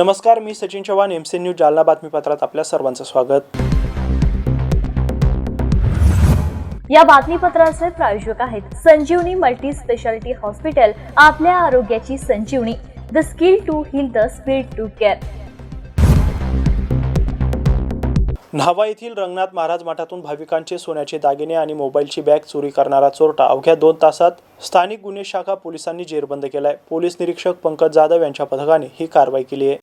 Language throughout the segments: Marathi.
नमस्कार मी Sachin Chavan M C news Jalna बातमीपत्रात आपल्या सर्वांचं स्वागत. या बातमीपत्राचे प्रायोजक आहेत संजीवनी मल्टी स्पेशालिटी हॉस्पिटल आपल्या आरोग्याची Sanjeevani the skill to heal the speed to care. Nhava येथील रंगनाथ महाराज मठातून भाविकांचे सोन्याचे दागिने आणि मोबाईलची बॅग चोरी करणारा चोरटा अवघ्या दोन तासात स्थानिक गुन्हे शाखा पोलिसांनी जेरबंद केलाय. पोलीस निरीक्षक पंकज जाधव यांच्या पथकाने ही कारवाई केली आहे.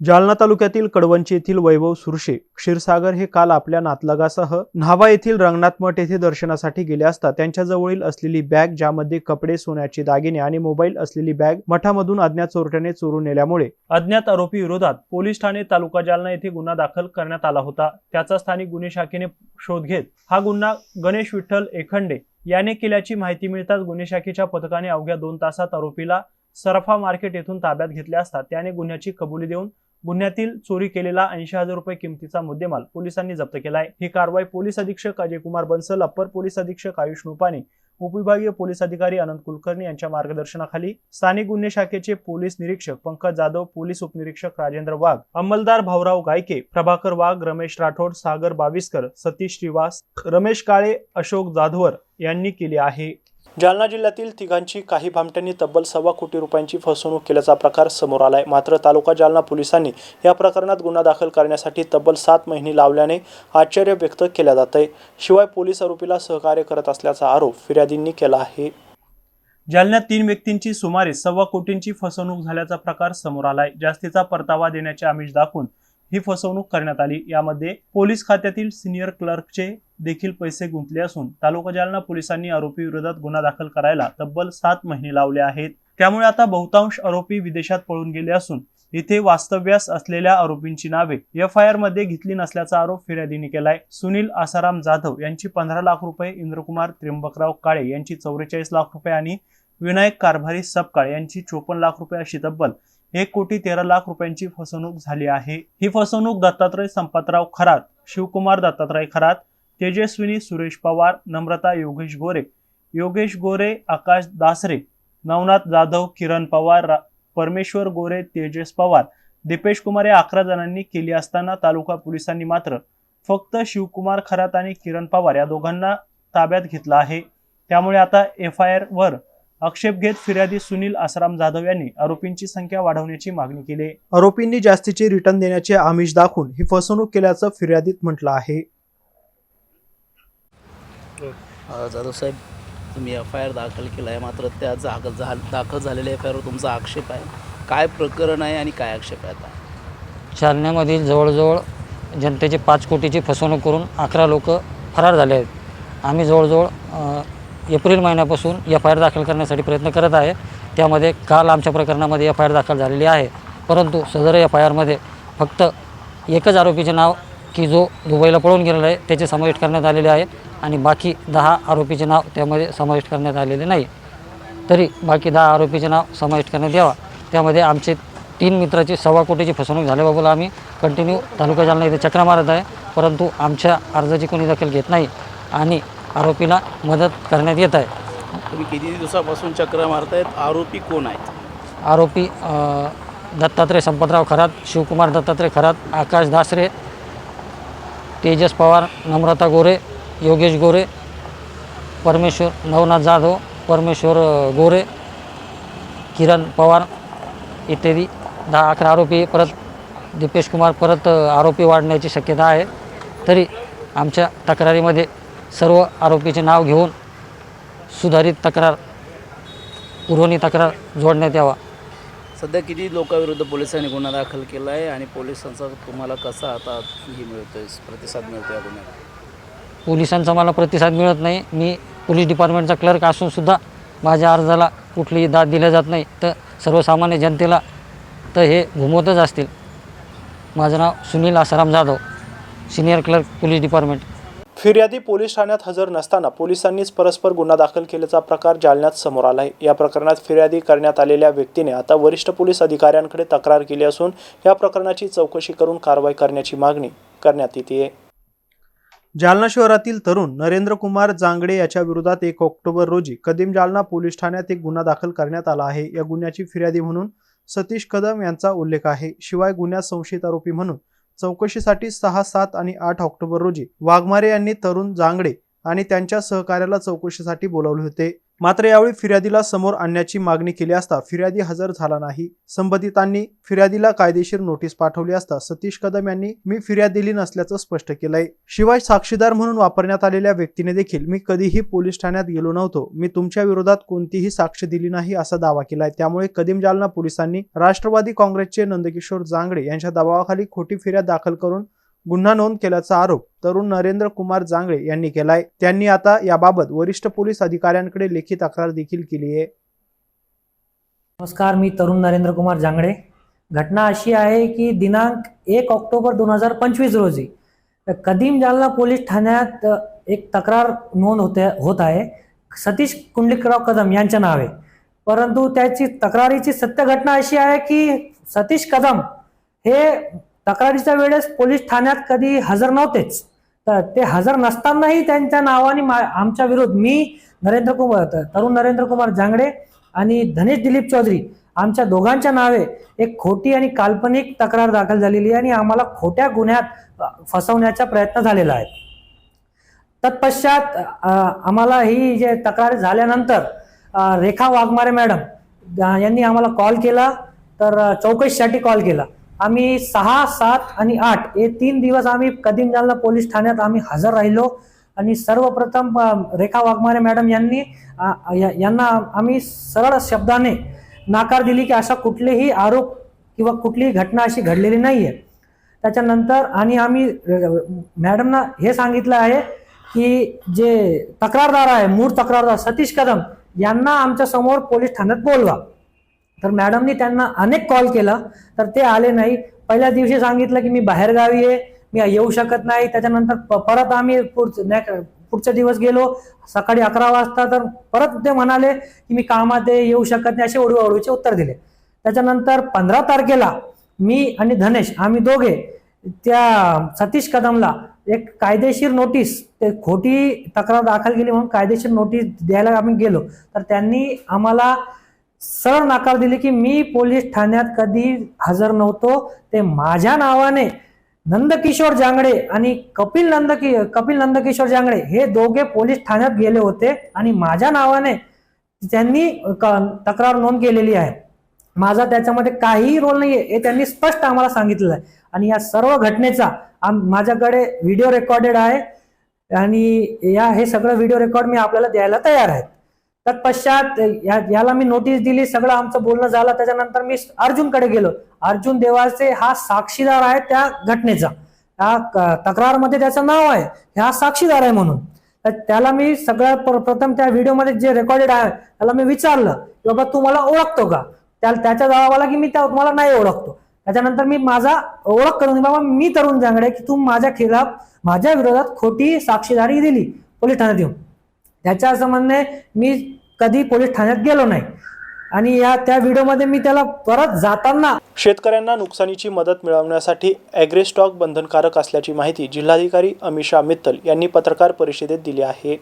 जालना तालुक्यातील कडवंची येथील वैभव सुरशे क्षीरसागर हे काल आपल्या नातलगासह न्हावा येथील रंगनाथ मठ येथे दर्शनासाठी गेले असता त्यांच्याजवळील असलेली बॅग ज्यामध्ये कपडे सोन्याचे दागिने आणि मोबाईल असलेली बॅग मठामधून अज्ञात चोरट्याने चोरून नेल्यामुळे अज्ञात आरोपी विरोधात पोलीस ठाणे तालुका जालना येथे गुन्हा दाखल करण्यात आला होता. त्याचा स्थानिक गुन्हे शाखेने शोध घेत हा गुन्हा गणेश विठ्ठल एखंडे याने केल्याची माहिती मिळताच गुन्हे शाखेच्या पथकाने अवघ्या दोन तासात आरोपीला सरफा मार्केट येथून ताब्यात घेतले असता त्याने गुन्ह्याची कबुली देऊन गुन्ह्यातील चोरी केलेला ऐंशी हजार रुपये किमतीचा मुद्देमाल पोलिसांनी जप्त केला आहे ही कारवाई पोलीस अधीक्षक अजय कुमार बन्सल अप्पर पोलीस अधीक्षक आयुष नुपाने उपविभागीय पोलीस अधिकारी अनंत कुलकर्णी यांच्या मार्गदर्शनाखाली स्थानिक गुन्हे शाखेचे पोलीस निरीक्षक पंकज जाधव पोलीस उपनिरीक्षक राजेंद्र वाघ अंमलदार भाऊराव गायके प्रभाकर वाघ रमेश राठोड सागर बाविस्कर सतीश श्रीवास रमेश काळे अशोक जाधवर यांनी केली आहे. जालना जिल्ह्यातील तिघांची काही भामट्यांनी तब्बल सव्वा कोटी रुपयांची फसवणूक केल्याचा प्रकार समोर आलाय. मात्र तालुका जालना पोलिसांनी या प्रकरणात गुन्हा दाखल करण्यासाठी तब्बल सात महिने लावल्याने आश्चर्य व्यक्त केल्या जात आहे शिवाय पोलीस आरोपीला सहकार्य करत असल्याचा आरोप फिर्यादींनी केला आहे. जालन्यात तीन व्यक्तींची सुमारे सव्वा कोटींची फसवणूक झाल्याचा प्रकार समोर आलाय. जास्तीचा परतावा देण्याचे आमिष दाखवून ही फसवणूक करण्यात आली. यामध्ये पोलीस खात्यातील सिनियर क्लर्कचे देखील पैसे गुंतले असून तालुका जालना पोलिसांनी आरोपी विरोधात गुन्हा दाखल करायला तब्बल सात महिने लावले आहेत. त्यामुळे आता बहुतांश आरोपी विदेशात पळून गेले असून इथे वास्तव्यास असलेल्या आरोपींची नावे एफ आय आरमध्ये घेतली नसल्याचा आरोप फिर्यादीने केलाय. सुनील आसाराम जाधव यांची पंधरा लाख रुपये इंद्रकुमार त्र्यंबकराव काळे यांची चौवेचाळीस लाख रुपये आणि विनायक कारभारी सपकाळ यांची चोपन्न लाख रुपये अशी तब्बल एक कोटी तेरा लाख रुपयांची फसवणूक झाली आहे. ही फसवणूक दत्तात्रय संपतराव खरात शिवकुमार दत्तात्रय खरात तेजस्विनी सुरेश पवार नम्रता योगेश गोरे योगेश गोरे आकाश दासरे नवनाथ जाधव किरण पवार रा- परमेश्वर गोरे तेजस पवार दीपेश कुमार या अकरा जणांनी केली असताना तालुका पोलिसांनी मात्र फक्त शिवकुमार खरात आणि किरण पवार या दोघांना ताब्यात घेतला आहे. त्यामुळे आता एफ आय आर वर आक्षेप घेत फिर्यादी सुनील आसाराम जाधव यांनी आरोपींची संख्या वाढवण्याची मागणी केली. आहे. आरोपींनी जास्तीचे रिटर्न देण्याचे आमिष दाखवून ही फसवणूक केल्याचं फिर्यादीत म्हटलं आहे. जाधव साहेब तुम्ही एफ आय आर दाखल केला आहे. मात्र त्या दाखल झा दाखल झालेल्या एफ आय आरवर तुमचा आक्षेप आहे. काय प्रकरण आहे आणि काय आक्षेप आहे आता? जालन्यामधील जवळजवळ जनतेचे पाच कोटीची फसवणूक करून अकरा लोक फरार झाले आहेत. आम्ही जवळजवळ अ, एप्रिल महिन्यापासून एफ आय आर दाखल करण्यासाठी प्रयत्न करत आहे. त्यामध्ये काल आमच्या प्रकरणामध्ये एफ आय आर दाखल झालेली आहे. परंतु सदर एफ आय आरमध्ये फक्त एकच आरोपीचे नाव की जो दुबईला पळून गेलेला आहे त्याचे समाविष्ट करण्यात आलेले आहे आणि बाकी दहा आरोपीचे नाव त्यामध्ये समाविष्ट करण्यात आलेले नाही. तरी बाकी दहा आरोपीचे नाव समाविष्ट करण्यात यावा. त्यामध्ये आमचे तीन मित्राची सव्वा कोटीची फसवणूक झाल्याबाबत आम्ही कंटिन्यू तालुका जालना इथे चक्रा मारत आहे. परंतु आमच्या अर्जाची कोणी दखल घेत नाही. आणि आरोपीला मदत करण्यात येत आहे. तुम्ही किती दिवसापासून चक्र मारतायत? आरोपी कोण आहेत? आरोपी अ, दत्तात्रय संपतराव खरात शिवकुमार दत्तात्रय खरात आकाश दासरे तेजस पवार नम्रता गोरे योगेश गोरे परमेश्वर नवनाथ जाधव परमेश्वर अ, गोरे किरण पवार इत्यादी दहा अकरा आरोपी परत दीपेश कुमार परत अ, आरोपी वाढण्याची शक्यता आहे. तरी आमच्या तक्रारीमध्ये सर्व आरोपीचे नाव घेऊन सुधारित तक्रार पुरवणी तक्रार जोडण्यात यावा. सध्या किती लोकांविरुद्ध पोलिसांनी गुन्हा दाखल केला आहे आणि पोलिसांचा तुम्हाला कसा आता हे मिळतोय प्रतिसाद मिळतो या गुन्ह्यात पोलिसांचा मला प्रतिसाद मिळत नाही. मी पोलीस डिपार्टमेंटचा क्लर्क असूनसुद्धा माझ्या अर्जाला कुठलीही दाद दिल्या जात नाही. तर सर्वसामान्य जनतेला तर हे घुमवतच असतील. माझं नाव Sunil Asaram Jadhav senior clerk police department. फिर्यादी पोलीस ठाण्यात हजर नसताना पोलिसांनीच परस्पर गुन्हा दाखल केल्याचा प्रकार जालन्यात समोर आला आहे या प्रकरणात फिर्यादी करण्यात आलेल्या व्यक्तीने आता वरिष्ठ पोलीस अधिकाऱ्यांकडे तक्रार केली असून या प्रकरणाची चौकशी करून कारवाई करण्याची मागणी करण्यात येते. जालना शहरातील तरुण नरेंद्र कुमार जांगडे याच्या विरोधात एक ऑक्टोबर रोजी कदीम जालना पोलीस ठाण्यात एक गुन्हा दाखल करण्यात आला आहे. या गुन्ह्याची फिर्यादी म्हणून सतीश कदम यांचा उल्लेख आहे. शिवाय गुन्ह्यात संशयित आरोपी म्हणून चौकशीसाठी सहा सात आणि आठ ऑक्टोबर रोजी वाघमारे यांनी तरुण जांगडे आणि त्यांच्या सहकार्याला चौकशीसाठी बोलावले होते. मात्र यावेळी फिर्यादीला समोर आणण्याची मागणी केली असता फिर्यादी हजर झाला नाही. संबंधितांनी फिर्यादीला कायदेशीर नोटीस पाठवली असता सतीश कदम यांनी मी फिर्याद दिली नसल्याचं स्पष्ट केलंय. शिवाय साक्षीदार म्हणून वापरण्यात आलेल्या व्यक्तीने देखील मी कधीही पोलीस ठाण्यात गेलो नव्हतो. मी तुमच्या विरोधात कोणतीही साक्ष दिली नाही असा दावा केलाय. त्यामुळे कदीम जालना पोलिसांनी राष्ट्रवादी काँग्रेसचे नंदकिशोर जांगडे यांच्या दबावाखाली खोटी फिर्याद दाखल करून गुन्हा नोंद केल्याचा आरोप तरुण नरेंद्र कुमार जांगळे यांनी केलाय. त्यांनी आता याबाबत वरिष्ठ पोलीस अधिकाऱ्यांकडे लेखी तक्रार देखील केली आहे. नमस्कार मी तरुण नरेंद्र कुमार जांगडे घटना अशी आहे की दिनांक एक ऑक्टोबर दोन हजार पंचवीस रोजी कदीम जालना पोलीस ठाण्यात एक तक्रार नोंद होते होत आहे. सतीश कुंडलिकराव कदम यांच्या नावे. परंतु त्याची तक्रारीची सत्य घटना अशी आहे की सतीश कदम हे तक्रारीच्या वेळेस पोलीस ठाण्यात कधी हजर नव्हतेच. तर ते हजर नसतानाही त्यांच्या नावाने मा- आमच्या विरोध मी नरेंद्र कुमार तरुण नरेंद्र कुमार जांगडे आणि धनेश दिलीप चौधरी आमच्या दोघांच्या नावे एक खोटी आणि काल्पनिक तक्रार दाखल झालेली आहे आणि आम्हाला खोट्या गुन्ह्यात फसवण्याचा प्रयत्न झालेला आहे. तत्पश्चात आम्हाला ही जे तक्रार झाल्यानंतर रेखा वाघमारे मॅडम यांनी आम्हाला कॉल केला तर चौकशीसाठी कॉल केला. आम्ही सहा सात आणि आठ हे तीन दिवस आम्ही कदीम जालना पोलीस ठाण्यात आम्ही हजर राहिलो. आणि सर्वप्रथम रेखा वाघमारे मॅडम यांनी यांना आम्ही सरळ शब्दाने नाकार दिली की असा कुठलेही आरोप किंवा कुठलीही घटना अशी घडलेली नाहीये. त्याच्यानंतर आणि आम्ही मॅडमना हे सांगितलं आहे की जे तक्रारदार आहे मूळ तक्रारदार सतीश कदम यांना आमच्यासमोर पोलीस ठाण्यात बोलवा. तर मॅडमनी त्यांना अनेक कॉल केला तर ते आले नाही. पहिल्या दिवशी सांगितलं की मी बाहेरगावी आहे मी येऊ शकत नाही. त्याच्यानंतर प- परत आम्ही पुढचा दिवस गेलो. सकाळी अकरा वाजता तर परत ते म्हणाले की मी कामात आहे येऊ शकत नाही असे ओढूचे उत्तर दिले. त्याच्यानंतर पंधरा तारखेला मी आणि धनेश आम्ही दोघे त्या सतीश कदमला एक कायदेशीर नोटीस ते खोटी तक्रार दाखल केली म्हणून कायदेशीर नोटीस द्यायला आम्ही गेलो. तर त्यांनी आम्हाला सरळ नकार दिली की मी पोलीस ठाण्यात कधी हजर नव्हतो. ते माझ्या नावाने नंदकिशोर जांगडे आणि कपिल नंदकी कपिल नंदकिशोर जांगडे हे दोघे पोलीस ठाण्यात गेले होते आणि माझ्या नावाने त्यांनी क- तक्रार नोंद केलेली आहे. माझा त्याच्यामध्ये काहीही रोल नाहीये हे त्यांनी स्पष्ट आम्हाला सांगितलेलं आहे. आणि या सर्व घटनेचा आम माझ्याकडे व्हिडिओ रेकॉर्डेड आहे. आणि या हे सगळं व्हिडिओ रेकॉर्ड मी आपल्याला द्यायला तयार आहे. तत्पश्चात याला मी नोटीस दिली सगळं आमचं बोलणं झालं. त्याच्यानंतर मी अर्जुनकडे गेलो. अर्जुन देवाचे हा साक्षीदार आहे त्या घटनेचा. त्या तक्रारमध्ये त्याचं नाव आहे. हा साक्षीदार आहे म्हणून. तर त्याला मी सगळ्यात प्र- प्रथम त्या व्हिडिओमध्ये जे रेकॉर्डेड आहे त्याला मी विचारलं की बाबा तू मला ओळखतो का? त्या त्याच्या जबाबाला की मी त्या तुम्हाला नाही ओळखतो. त्याच्यानंतर मी माझा ओळख करून बाबा मी तरुण जांगडे की तू माझ्या खिलाफ माझ्या विरोधात खोटी साक्षीदारी दिली पोलीस ठाण्यात येऊन त्याच्या असं म्हणणे मी कधी पोलीस ठाण्यात गेलो नाही. आणि या त्या व्हिडिओमध्ये मी त्याला परत जाताना शेतकऱ्यांना नुकसानीची मदत मिळवण्यासाठी ॲग्रेस्टॉक बंधनकारक असल्याची माहिती जिल्हाधिकारी अमिषा मित्तल यांनी पत्रकार परिषदेत दिली आहे.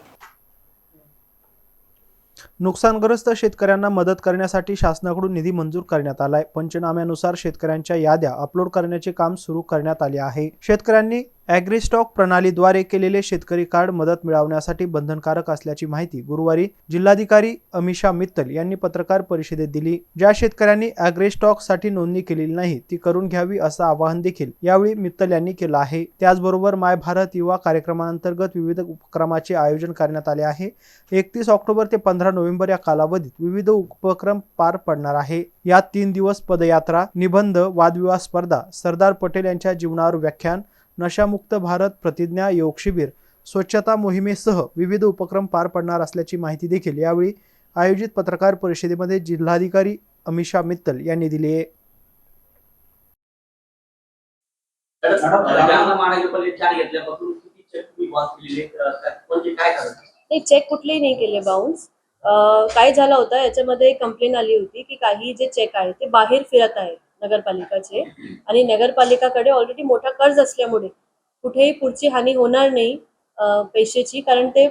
नुकसानग्रस्त शेतकऱ्यांना मदत करण्यासाठी शासनाकडून निधी मंजूर करण्यात आलाय. पंचनाम्यानुसार शेतकऱ्यांच्या याद्या अपलोड करण्याचे काम सुरू करण्यात आले आहे. शेतकऱ्यांनी ॲग्रीस्टॉक प्रणालीद्वारे केलेले शेतकरी कार्ड मदत मिळवण्यासाठी बंधनकारक असल्याची माहिती गुरुवारी जिल्हाधिकारी अमिषा मित्तल यांनी पत्रकार परिषदेत दिली. ज्या शेतकऱ्यांनी ॲग्रीस्टॉकसाठी नोंदणी केलेली नाही ती करून घ्यावी असं आवाहन देखील यावेळी मित्तल यांनी केलं आहे. त्याचबरोबर माय भारत युवा कार्यक्रमांतर्गत विविध उपक्रमाचे आयोजन करण्यात आले आहे. एकतीस ऑक्टोबर ते पंधरा नोव्हेंबर या कालावधीत विविध उपक्रम पार पडणार आहे. यात तीन दिवस पदयात्रा निबंध वादविवाद स्पर्धा सरदार पटेल यांच्या जीवनावर व्याख्यान नशामुक्त भारत प्रतिज्ञा योग शिबिर स्वच्छता मोहिमेसह विविध उपक्रम पार पडणार असल्याची माहिती देखील यावेळी आयोजित पत्रकार परिषदेमध्ये जिल्हाधिकारी अमिषा मित्तल यांनी दिली आहे. चेक नाही चेक कुठलेही नाही केले बाउन्स काय झालं होतं याच्यामध्ये कंप्लेन आली होती की काही जे चेक आहेत ते बाहेर फिरत आहेत. नगरपालिकाचे. आणि नगरपालिकाकडे ऑलरेडी मोठा कर्ज असल्यामुळे कुठेही पुढची हानी होणार नाही पैशाची. कारण ते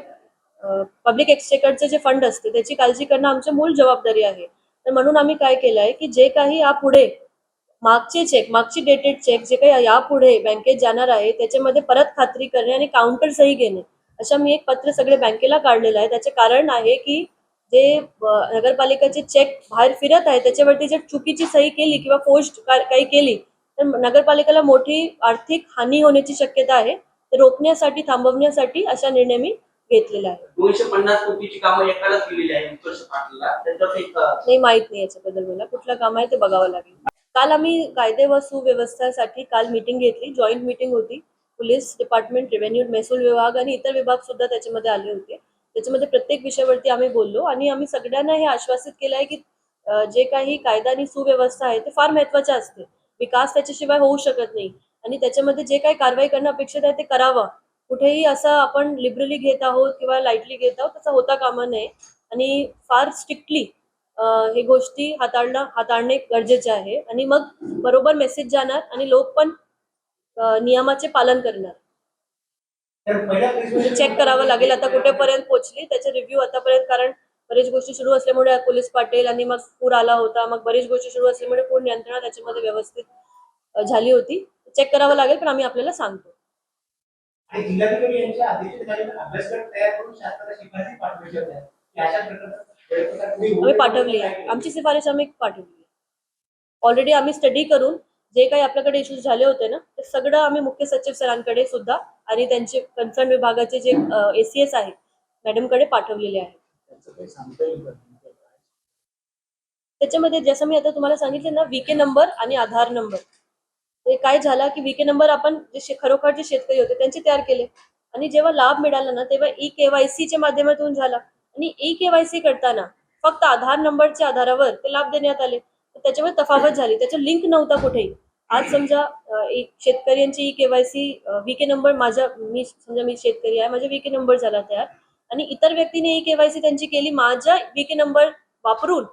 पब्लिक एक्सचेकरचे जे फंड असते त्याची काळजी करणं आमची मूळ जबाबदारी आहे. तर म्हणून आम्ही काय केलं आहे की जे काही यापुढे मागचे चेक मागची डेटेड चेक जे काही यापुढे बँकेत जाणार आहे त्याच्यामध्ये परत खात्री करणे आणि काउंटर सही घेणे अशा मी एक पत्र सगळे बँकेला काढलेलं आहे. त्याचे कारण आहे की जे नगरपालिकाचे चेक बाहेर फिरत आहे त्याच्यावरती जर चुकीची सही केली किंवा पोस्ट काही केली तर नगरपालिकेला मोठी आर्थिक हानी होण्याची शक्यता आहे. ते रोखण्यासाठी थांबवण्यासाठी अशा निर्णय मी घेतलेला आहे. दोनशे पन्नास कोटीची कामं एकालाच केलेली आहे नाही माहीत नाही याच्याबद्दल मला. कुठलं काम आहे ते बघावं लागेल. काल आम्ही कायदे व सुव्यवस्थेसाठी काल मीटिंग घेतली. जॉईंट मीटिंग होती. पोलीस डिपार्टमेंट रेव्हेन्यू महसूल विभाग आणि इतर विभाग सुद्धा त्याच्यामध्ये आले होते. त्याच्यामध्ये प्रत्येक विषयावरती आम्ही बोललो आणि आम्ही सगळ्यांना हे आश्वासित केलं आहे की जे काही कायदा आणि सुव्यवस्था आहे ते फार महत्त्वाचे असते विकास त्याच्याशिवाय होऊ शकत नाही. आणि त्याच्यामध्ये जे काही कारवाई करणं अपेक्षित आहे ते करावं. कुठेही असं आपण लिबरली घेत आहोत किंवा लाईटली घेत आहोत तसं होता कामा नये. आणि फार स्ट्रिक्टली हे गोष्टी हाताळणं हाताळणे गरजेचे आहे. आणि मग बरोबर मेसेज जाणार आणि लोक पण नियमाचे पालन करणार. चेक करावं लागेल. आता कुठेपर्यंत पोहोचली त्याचे रिव्ह्यू आतापर्यंत कारण बरेच गोष्टी सुरू असल्यामुळे पोलीस पाटील आणि मग पूर आला होता. मग बरीच गोष्टी सुरू असल्यामुळे पूर नियंत्रण त्याच्यामध्ये व्यवस्थित झाली होती. चेक करावं लागेल पण आम्ही आपल्याला सांगतो. आम्ही पाठवली आहे? आमची शिफारस आम्ही पाठवली ऑलरेडी आम्ही स्टडी करून जे काही आपल्याकडे इश्यूज झाले होते ना ते सगळं आम्ही मुख्य सचिव सरांकडे सुद्धा आणि त्यांचे कन्सर्न विभागाचे जे एसीएस आहेत मॅडमकडे पाठवलेले आहे? त्याच्यामध्ये जसं मी आता तुम्हाला सांगितलं ना वीके नंबर आणि आधार नंबर ते काय झालं की वीके नंबर आपण जे खरोखर जे शेतकरी होते त्यांचे तयार केले. आणि जेव्हा लाभ मिळाला ना तेव्हा ई केवायसीच्या माध्यमातून झाला. आणि ई केवायसी करताना फक्त आधार नंबरच्या आधारावर ते लाभ देण्यात आले. तर त्याच्यामध्ये तफावत झाली. त्याचा लिंक नव्हता कुठेही. आज समजा एक शेतकऱ्यांची ही केवायसी वीके नंबर माझा मी समजा मी शेतकरी आहे माझा वीके नंबर झाला तयार आणि इतर व्यक्तीने ही केवायसी त्यांची केली माझ्या वीके नंबर वापरून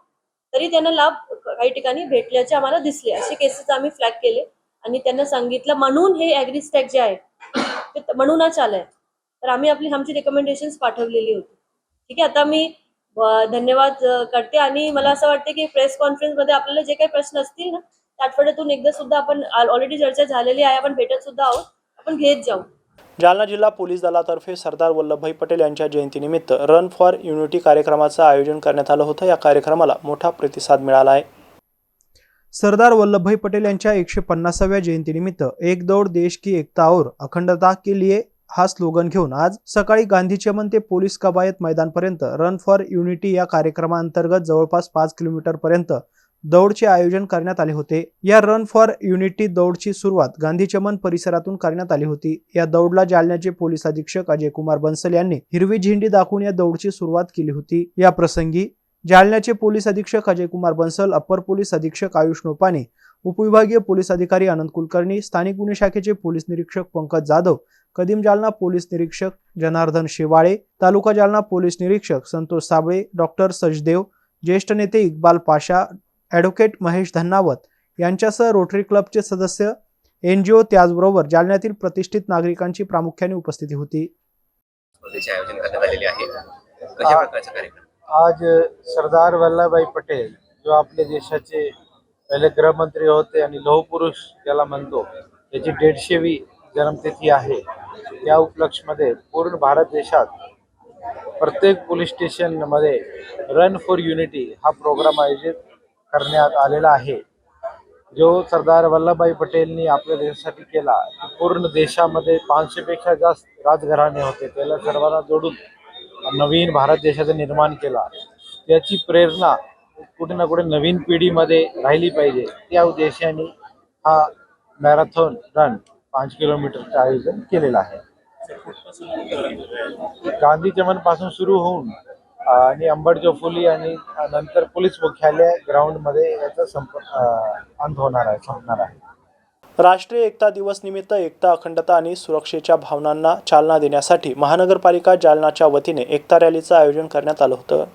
तरी त्यांना लाभ काही ठिकाणी भेटल्याचे आम्हाला दिसले. असे केसेस आम्ही फ्लॅग केले आणि त्यांना सांगितलं म्हणून हे ॲग्रिस्टॅक जे आहे ते म्हणूनच आलंय. तर आम्ही आपली आमची रेकमेंडेशन्स पाठवलेली होती. ठीक आहे आता मी धन्यवाद करते आणि मला असं वाटतं की प्रेस कॉन्फरन्समध्ये आपल्याला जे काही प्रश्न असतील ना आठवड्यातून एकदा सुद्धा आपण ऑलरेडी चर्चा झालेली आहे आपण भेटत सुद्धा आहोत. आपण घेत जाऊ. जालना जिल्हा पोलीस दलातर्फे सरदार वल्लभभाई पटेल यांच्या जयंतीनिमित्त रन फॉर युनिटी कार्यक्रमाचं आयोजन करण्यात आलं होतं. या कार्यक्रमाला मोठा प्रतिसाद मिळाला आहे. सरदार वल्लभभाई पटेल यांच्या एकशे पन्नासाव्या जयंतीनिमित्त एक दौड देश की एकता और अखंडता के लिए हा स्लोगन घेऊन आज सकाळी गांधी चमन ते पोलीस कवायत मैदानपर्यंत रन फॉर युनिटी या कार्यक्रमाअंतर्गत जवळपास पाच किलोमीटर पर्यंत दौडचे आयोजन करण्यात आले होते. या रन फॉर युनिटी दौडची सुरुवात गांधी चमन परिसरातून करण्यात आली होती. या दौडला जालन्याचे पोलीस अधीक्षक अजय कुमार बन्सल यांनी हिरवी झेंडी दाखवून या दौडची सुरुवात केली होती. या प्रसंगी जालन्याचे पोलीस अधीक्षक अजय कुमार बन्सल अप्पर पोलीस अधीक्षक आयुष नोपाने उपविभागीय पोलीस अधिकारी आनंद कुलकर्णी स्थानिक गुन्हे शाखेचे पोलीस निरीक्षक पंकज जाधव कदीम जालना पोलीस निरीक्षक जनार्दन शेवाळे तालुका जालना पोलीस निरीक्षक संतोष साबळे डॉक्टर सजदेव ज्येष्ठ नेते इक्बाल पाशा ॲडव्होकेट महेश धन्नावत यांच्यासह रोटरी क्लबचे सदस्य एन जी ओ त्याचबरोबर जालन्यातील प्रतिष्ठित नागरिकांची प्रामुख्याने उपस्थिती होती. स्पर्धेचे आयोजन करण्यात आलेले आहे. कशा प्रकारचा कार्यक्रम? आज सरदार वल्लभभाई पटेल जो आपल्या देशाचे पहिले गृहमंत्री होते आणि लोहपुरुष ज्याला म्हणतो त्याची दीडशेवी जन्मतिथी आहे. त्या उपलक्षमध्ये पूर्ण भारत देशात प्रत्येक पोलीस स्टेशनमध्ये रन फॉर युनिटी हा प्रोग्राम आयोजित करण्यात आलेला आहे. जो सरदार वल्लभभाई पटेलनी आपल्या देशासाठी केला पूर्ण देशामध्ये पाचशेपेक्षा जास्त राजघराणे होते. त्याला सर्वांना जोडून नवीन भारत देशाचं निर्माण केला. त्याची प्रेरणा कुठे ना कुठे नवीन पिढीमध्ये राहिली पाहिजे. त्या उद्देशाने हा मॅरेथॉन रन पाच किलोमीटरचं आयोजन केलेलं आहे. गांधी चमनपासून सुरू होऊन आणि अंबडजो फुली आणि नंतर पोलीस मुख्यालय ग्राउंडमध्ये याचा संप अंत होणार आहे संपणार आहे. राष्ट्रीय एकता दिवस निमित्त एकता अखंडता आणि सुरक्षेच्या भावनांना चालना देण्यासाठी महानगरपालिका जालनाच्या वतीने एकता रॅलीचं आयोजन करण्यात आलं होतं.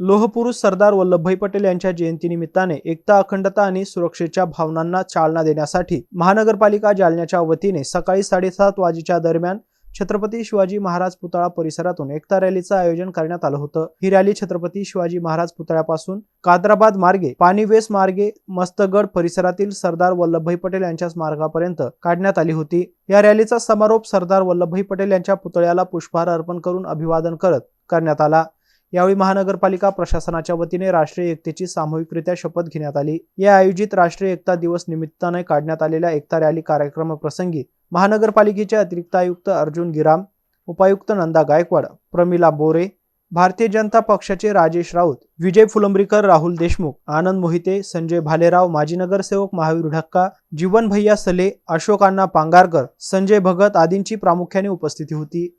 लोहपुरुष सरदार वल्लभभाई पटेल यांच्या जयंतीनिमित्ताने एकता अखंडता आणि सुरक्षेच्या भावनांना चालना देण्यासाठी महानगरपालिका जालन्याच्या वतीने सकाळी साडेसात वाजेच्या दरम्यान छत्रपती शिवाजी महाराज पुतळा परिसरातून एकता रॅलीचं आयोजन करण्यात आलं होतं. ही रॅली छत्रपती शिवाजी महाराज पुतळ्यापासून कादराबाद मार्गे पाणीवेस मार्गे मस्तगड परिसरातील सरदार वल्लभभाई पटेल यांच्या स्मारकापर्यंत काढण्यात आली होती. या रॅलीचा समारोप सरदार वल्लभभाई पटेल यांच्या पुतळ्याला पुष्पहार अर्पण करून अभिवादन करत करण्यात आला. यावेळी महानगरपालिका प्रशासनाच्या वतीने राष्ट्रीय एकतेची सामूहिकरित्या शपथ घेण्यात आली. या आयोजित राष्ट्रीय एकता दिवस निमित्ताने काढण्यात आलेल्या एकता रॅली कार्यक्रमाप्रसंगी महानगरपालिकेचे अतिरिक्त आयुक्त अर्जुन गिराम उपायुक्त नंदा गायकवाड प्रमिला बोरे भारतीय जनता पक्षाचे राजेश राऊत विजय फुलंब्रीकर राहुल देशमुख आनंद मोहिते संजय भालेराव माजी नगरसेवक महावीर ढक्का जीवन भैया सले अशोक अण्णा पांगारकर संजय भगत आदींची प्रामुख्याने उपस्थिती होती.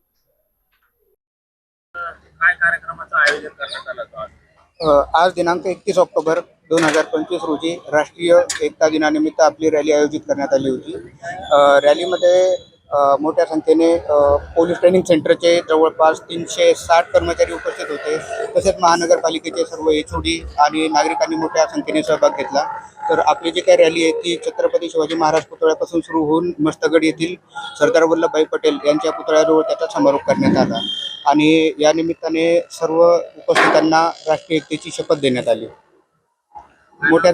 अ, आज दिनांक एकतीस ऑक्टोबर दोन हजार पंचवीस रोजी राष्ट्रीय एकता दिनानिमित्त आपली रॅली आयोजित करण्यात आली होती. रॅलीमध्ये मोठ्या संख्येने पोलीस ट्रेनिंग सेंटरचे जवळपास तीनशे साठ कर्मचारी उपस्थित होते. तसेच महानगरपालिकेचे सर्व एच आणि नागरिकांनी मोठ्या संख्येने सहभाग घेतला. तर आपली जी काही रॅली आहे ती छत्रपती शिवाजी महाराज पुतळ्यापासून सुरू होऊन मस्तगड येथील सरदार वल्लभभाई पटेल यांच्या पुतळ्याजवळ त्याचा समारोप करण्यात आला. आणि या निमित्ताने सर्व उपस्थितांना राष्ट्रीय एकतेची शपथ देण्यात आली. मोठ्या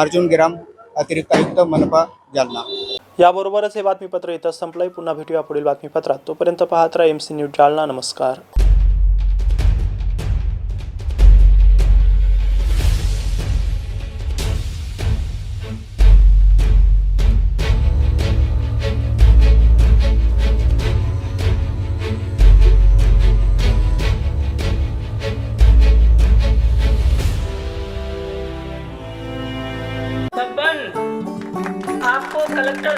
अर्जुन गिराम अतिरिक्त आयुक्त मनपा जालना. याबरोबरच हे बातमीपत्र इथं संपलंय. पुन्हा भेटूया पुढील बातमीपत्रात. तोपर्यंत पाहत राहा एम सी न्यूज जालना. नमस्कार.